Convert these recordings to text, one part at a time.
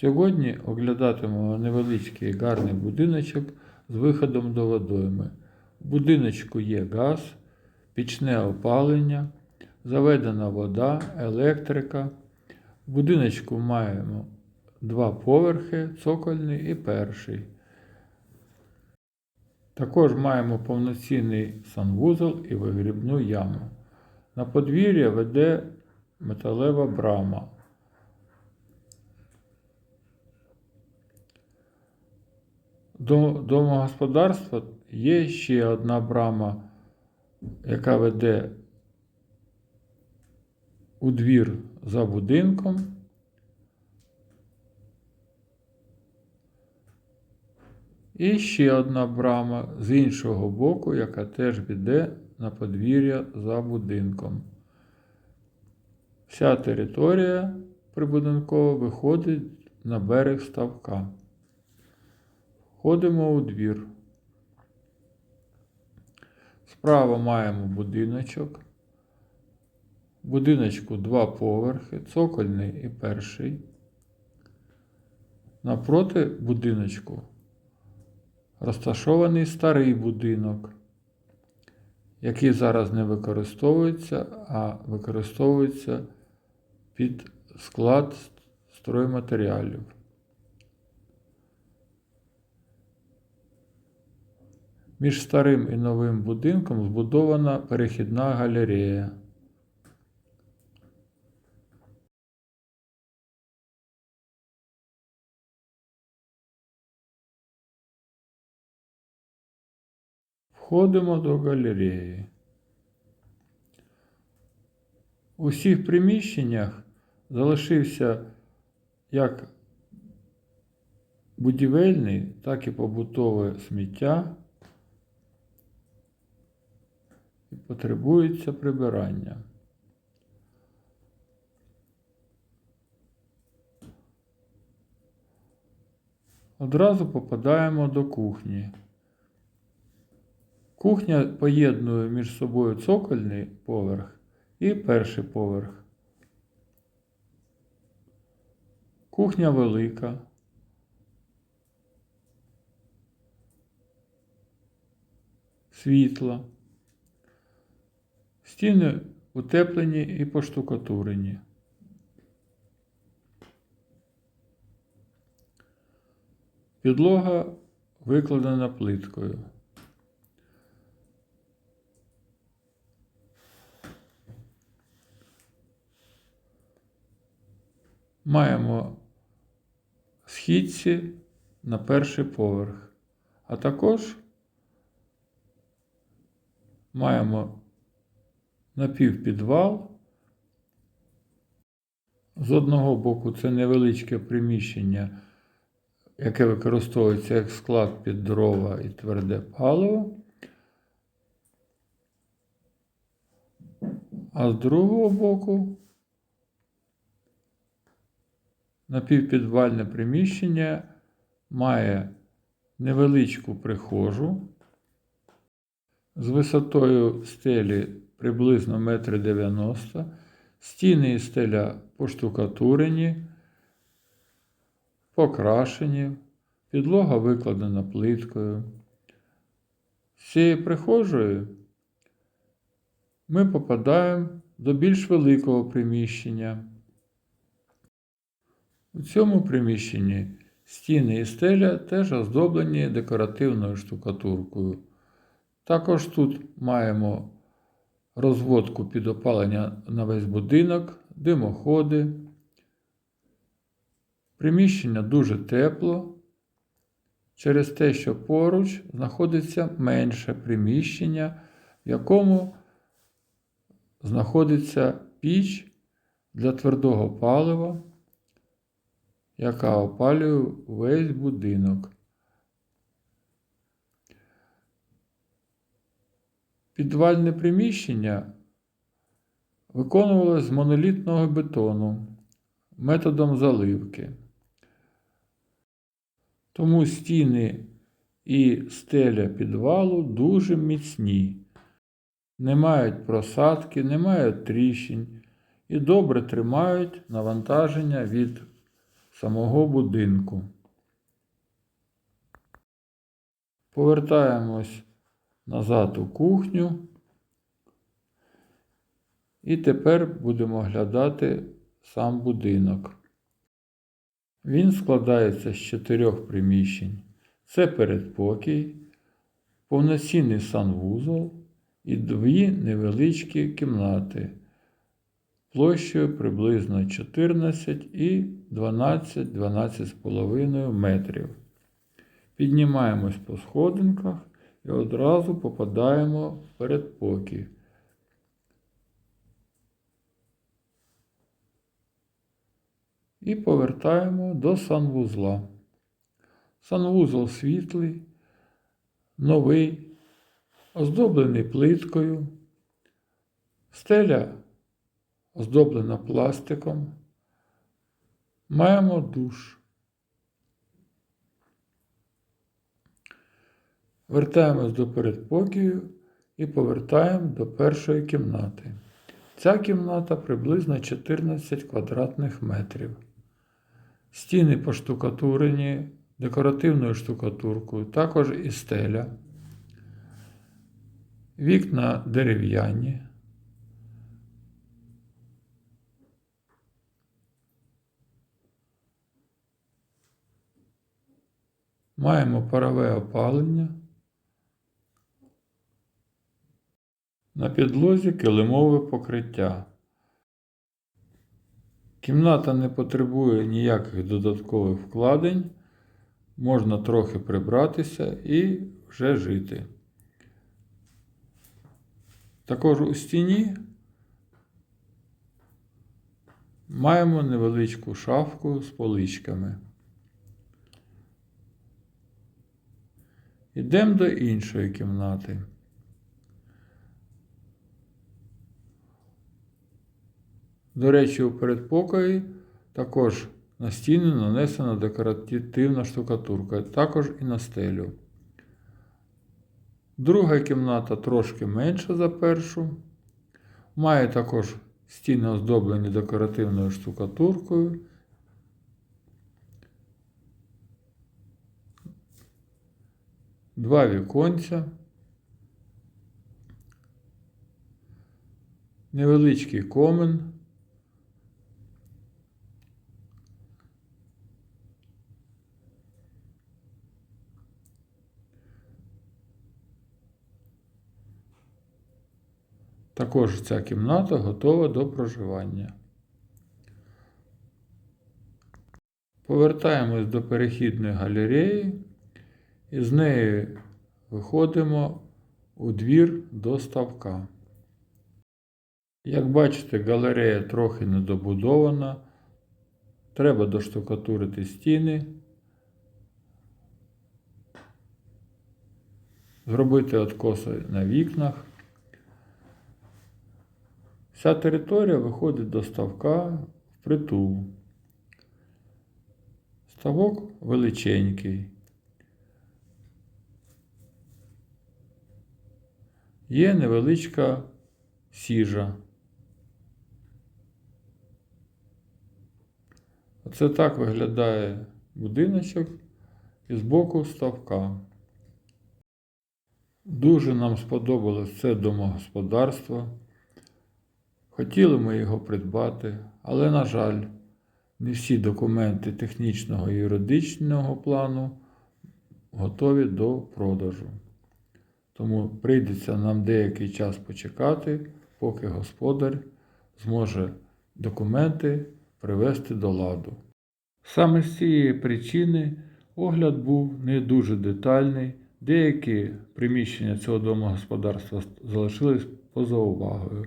Сьогодні оглядатимемо невеличкий гарний будиночок з виходом до водойми. В будиночку є газ, пічне опалення, заведена вода, електрика. В будиночку маємо два поверхи, цокольний і перший. Також маємо повноцінний санвузол і вигрібну яму. На подвір'я веде металева брама. До домогосподарства є ще одна брама, яка веде у двір за будинком. І ще одна брама з іншого боку, яка теж веде на подвір'я за будинком. Вся територія прибудинкова виходить на берег ставка. Входимо у двір. Справа маємо будиночок. Будиночку два поверхи, цокольний і перший. Напроти будиночку розташований старий будинок, який зараз не використовується, а використовується під склад стройматеріалів. Між старим і новим будинком збудована перехідна галерея. Входимо до галереї. У всіх приміщеннях залишився як будівельний, так і побутове сміття і потребується прибирання. Одразу попадаємо до кухні. Кухня поєднує між собою цокольний поверх і перший поверх. Кухня велика. Світла. Стіни утеплені і поштукатурені. Підлога викладена плиткою. Маємо східці на перший поверх, а також маємо напівпідвал. З одного боку це невеличке приміщення, яке використовується як склад під дрова і тверде паливо. А з другого боку напівпідвальне приміщення має невеличку прихожу з висотою стелі приблизно 1,90 м. Стіни і стеля поштукатурені, покрашені, підлога викладена плиткою. З цієї прихожої ми попадаємо до більш великого приміщення. У цьому приміщенні стіни і стеля теж оздоблені декоративною штукатуркою. Також тут маємо розводку під опалення на весь будинок, димоходи. Приміщення дуже тепло через те, що поруч знаходиться менше приміщення, в якому знаходиться піч для твердого палива, яка опалює весь будинок. Підвальне приміщення виконувалось з монолітного бетону методом заливки. Тому стіни і стеля підвалу дуже міцні, не мають просадки, не мають тріщин і добре тримають навантаження від самого будинку. Повертаємось назад у кухню. І тепер будемо оглядати сам будинок. Він складається з чотирьох приміщень. Це передпокій, повноцінний санвузол і дві невеличкі кімнати площею приблизно 14 і 12-12,5 метрів. Піднімаємось по сходинках і одразу попадаємо в передпокій. І повертаємо до санвузла. Санвузол світлий, новий, оздоблений плиткою, стеля оздоблена пластиком. Маємо душ. Вертаємось до передпокію і повертаємо до першої кімнати. Ця кімната приблизно 14 квадратних метрів. Стіни поштукатурені декоративною штукатуркою, також і стеля. Вікна дерев'яні. Маємо парове опалення. На підлозі килимове покриття. Кімната не потребує ніяких додаткових вкладень. Можна трохи прибратися і вже жити. Також у стіні маємо невеличку шафку з поличками. Йдемо до іншої кімнати. До речі, у передпокої також на стіни нанесена декоративна штукатурка, також і на стелю. Друга кімната трошки менша за першу. Має також стіни оздоблені декоративною штукатуркою. Два віконця. Невеличкий комен. Також ця кімната готова до проживання. Повертаємось до перехідної галереї і з неї виходимо у двір до ставка. Як бачите, галерея трохи недобудована. Треба доштукатурити стіни, зробити откоси на вікнах. Вся територія виходить до ставка впритул. Ставок величенький. Є невеличка сіжа. Оце так виглядає будиночок із боку ставка. Дуже нам сподобалось це домогосподарство. Хотіли ми його придбати, але, на жаль, не всі документи технічного і юридичного плану готові до продажу. Тому прийдеться нам деякий час почекати, поки господар зможе документи привести до ладу. Саме з цієї причини огляд був не дуже детальний, деякі приміщення цього домогосподарства залишились поза увагою.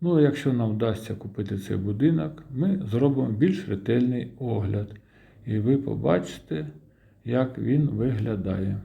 Ну, якщо нам вдасться купити цей будинок, ми зробимо більш ретельний огляд, і ви побачите, як він виглядає.